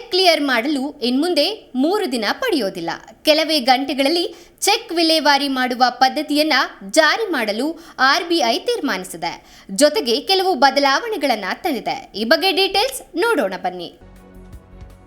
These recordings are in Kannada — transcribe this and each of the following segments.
ಚೆಕ್ ಕ್ಲಿಯರ್ ಮಾಡಲು ಇನ್ಮುಂದೆ ಮೂರು ದಿನ ಪಡೆಯೋದಿಲ್ಲ. ಕೆಲವೇ ಗಂಟೆಗಳಲ್ಲಿ ಚೆಕ್ ವಿಲೇವಾರಿ ಮಾಡುವ ಪದ್ಧತಿಯನ್ನ ಜಾರಿ ಮಾಡಲು ಆರ್ಬಿಐ ತೀರ್ಮಾನಿಸಿದೆ. ಜೊತೆಗೆ ಕೆಲವು ಬದಲಾವಣೆಗಳನ್ನ ತಂದಿದೆ. ಈ ಬಗ್ಗೆ ಡೀಟೇಲ್ಸ್ ನೋಡೋಣ ಬನ್ನಿ.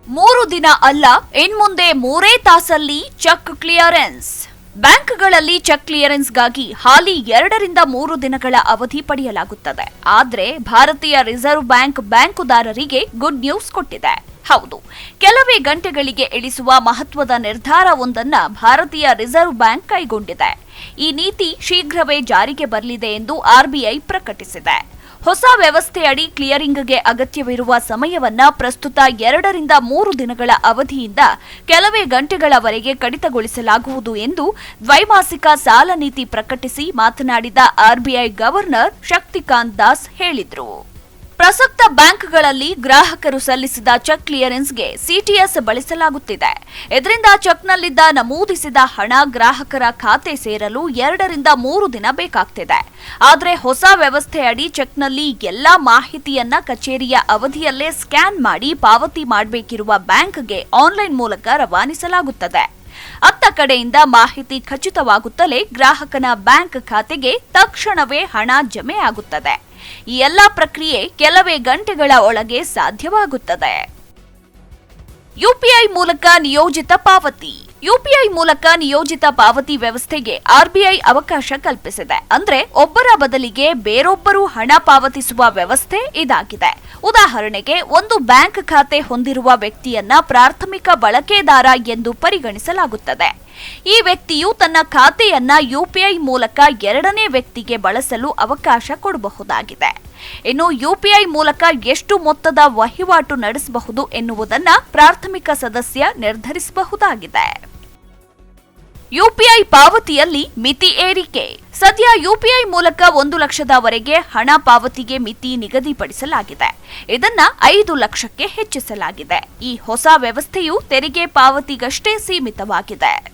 ಮೂರು ದಿನ ಅಲ್ಲ, ಇನ್ಮುಂದೆ ಮೂರೇ ತಾಸಲ್ಲಿ ಚೆಕ್ ಕ್ಲಿಯರೆನ್ಸ್. ಬ್ಯಾಂಕ್ಗಳಲ್ಲಿ ಚೆಕ್ ಕ್ಲಿಯರೆನ್ಸ್ಗಾಗಿ ಹಾಲಿ ಎರಡರಿಂದ ಮೂರು ದಿನಗಳ ಅವಧಿ ಪಡೆಯಲಾಗುತ್ತದೆ. ಆದರೆ ಭಾರತೀಯ ರಿಸರ್ವ್ ಬ್ಯಾಂಕ್ ಬ್ಯಾಂಕುದಾರರಿಗೆ ಗುಡ್ ನ್ಯೂಸ್ ಕೊಟ್ಟಿದೆ. ಹೌದು, ಕೆಲವೇ ಗಂಟೆಗಳಿಗೆ ಇಳಿಸುವ ಮಹತ್ವದ ನಿರ್ಧಾರವೊಂದನ್ನು ಭಾರತೀಯ ರಿಸರ್ವ್ ಬ್ಯಾಂಕ್ ಕೈಗೊಂಡಿದೆ. ಈ ನೀತಿ ಶೀಘ್ರವೇ ಜಾರಿಗೆ ಬರಲಿದೆ ಎಂದು ಆರ್ಬಿಐ ಪ್ರಕಟಿಸಿದೆ. ಹೊಸ ವ್ಯವಸ್ಥೆಯಡಿ ಕ್ಲಿಯರಿಂಗ್ಗೆ ಅಗತ್ಯವಿರುವ ಸಮಯವನ್ನ ಪ್ರಸ್ತುತ ಎರಡರಿಂದ ಮೂರು ದಿನಗಳ ಅವಧಿಯಿಂದ ಕೆಲವೇ ಗಂಟೆಗಳವರೆಗೆ ಕಡಿತಗೊಳಿಸಲಾಗುವುದು ಎಂದು ದ್ವೈಮಾಸಿಕ ಸಾಲ ನೀತಿ ಪ್ರಕಟಿಸಿ ಮಾತನಾಡಿದ ಆರ್ಬಿಐ ಗವರ್ನರ್ ಶಕ್ತಿಕಾಂತ್ ದಾಸ್ ಹೇಳಿದರು. ಪ್ರಸಕ್ತ ಬ್ಯಾಂಕ್ಗಳಲ್ಲಿ ಗ್ರಾಹಕರು ಸಲ್ಲಿಸಿದ ಚೆಕ್ ಕ್ಲಿಯರೆನ್ಸ್ಗೆ ಸಿಟಿಎಸ್ ಬಳಸಲಾಗುತ್ತಿದೆ. ಇದರಿಂದ ಚೆಕ್ನಲ್ಲಿದ್ದ ನಮೂದಿಸಿದ ಹಣ ಗ್ರಾಹಕರ ಖಾತೆ ಸೇರಲು ಎರಡರಿಂದ ಮೂರು ದಿನ ಬೇಕಾಗ್ತಿದೆ. ಆದರೆ ಹೊಸ ವ್ಯವಸ್ಥೆಯಡಿ ಚೆಕ್ನಲ್ಲಿ ಎಲ್ಲಾ ಮಾಹಿತಿಯನ್ನ ಕಚೇರಿಯ ಅವಧಿಯಲ್ಲೇ ಸ್ಕ್ಯಾನ್ ಮಾಡಿ ಪಾವತಿ ಮಾಡಬೇಕಿರುವ ಬ್ಯಾಂಕ್ಗೆ ಆನ್ಲೈನ್ ಮೂಲಕ ರವಾನಿಸಲಾಗುತ್ತದೆ. ಅತ್ತ ಕಡೆಯಿಂದ ಮಾಹಿತಿ ಖಚಿತವಾಗುತ್ತಲೇ ಗ್ರಾಹಕನ ಬ್ಯಾಂಕ್ ಖಾತೆಗೆ ತಕ್ಷಣವೇ ಹಣ ಜಮೆ ಆಗುತ್ತದೆ. ಈ ಎಲ್ಲ ಪ್ರಕ್ರಿಯೆ ಕೆಲವೇ ಗಂಟೆಗಳ ಒಳಗೆ ಸಾಧ್ಯವಾಗುತ್ತದೆ. ಯುಪಿಐ ಮೂಲಕ ನಿಯೋಜಿತ ಪಾವತಿ. ಯುಪಿಐ ಮೂಲಕ ನಿಯೋಜಿತ ಪಾವತಿ ವ್ಯವಸ್ಥೆಗೆ ಆರ್ಬಿಐ ಅವಕಾಶ ಕಲ್ಪಿಸಿದೆ. ಅಂದ್ರೆ ಒಬ್ಬರ ಬದಲಿಗೆ ಬೇರೊಬ್ಬರು ಹಣ ಪಾವತಿಸುವ ವ್ಯವಸ್ಥೆ ಇದಾಗಿದೆ. ಉದಾಹರಣೆಗೆ ಒಂದು ಬ್ಯಾಂಕ್ ಖಾತೆ ಹೊಂದಿರುವ ವ್ಯಕ್ತಿಯನ್ನ ಪ್ರಾಥಮಿಕ ಬಳಕೆದಾರ ಎಂದು ಪರಿಗಣಿಸಲಾಗುತ್ತದೆ. ಈ ವ್ಯಕ್ತಿಯು ತನ್ನ ಖಾತೆಯನ್ನ ಯುಪಿಐ ಮೂಲಕ ಎರಡನೇ ವ್ಯಕ್ತಿಗೆ ಬಳಸಲು ಅವಕಾಶ ಕೊಡಬಹುದಾಗಿದೆ. ಇನ್ನು ಯುಪಿಐ ಮೂಲಕ ಎಷ್ಟು ಮೊತ್ತದ ವಹಿವಾಟು ನಡೆಸಬಹುದು ಎನ್ನುವುದನ್ನು ಪ್ರಾಥಮಿಕ ಸದಸ್ಯ ನಿರ್ಧರಿಸಬಹುದಾಗಿದೆ. ಯುಪಿಐ ಪಾವತಿಯಲ್ಲಿ ಮಿತಿ ಏರಿಕೆ. ಸದ್ಯ ಯುಪಿಐ ಮೂಲಕ ಒಂದು ಲಕ್ಷದವರೆಗೆ ಹಣ ಪಾವತಿಗೆ ಮಿತಿ ನಿಗದಿಪಡಿಸಲಾಗಿದೆ. ಇದನ್ನ ಐದು ಲಕ್ಷಕ್ಕೆ ಹೆಚ್ಚಿಸಲಾಗಿದೆ. ಈ ಹೊಸ ವ್ಯವಸ್ಥೆಯು ತೆರಿಗೆ ಪಾವತಿಗಷ್ಟೇ ಸೀಮಿತವಾಗಿದೆ.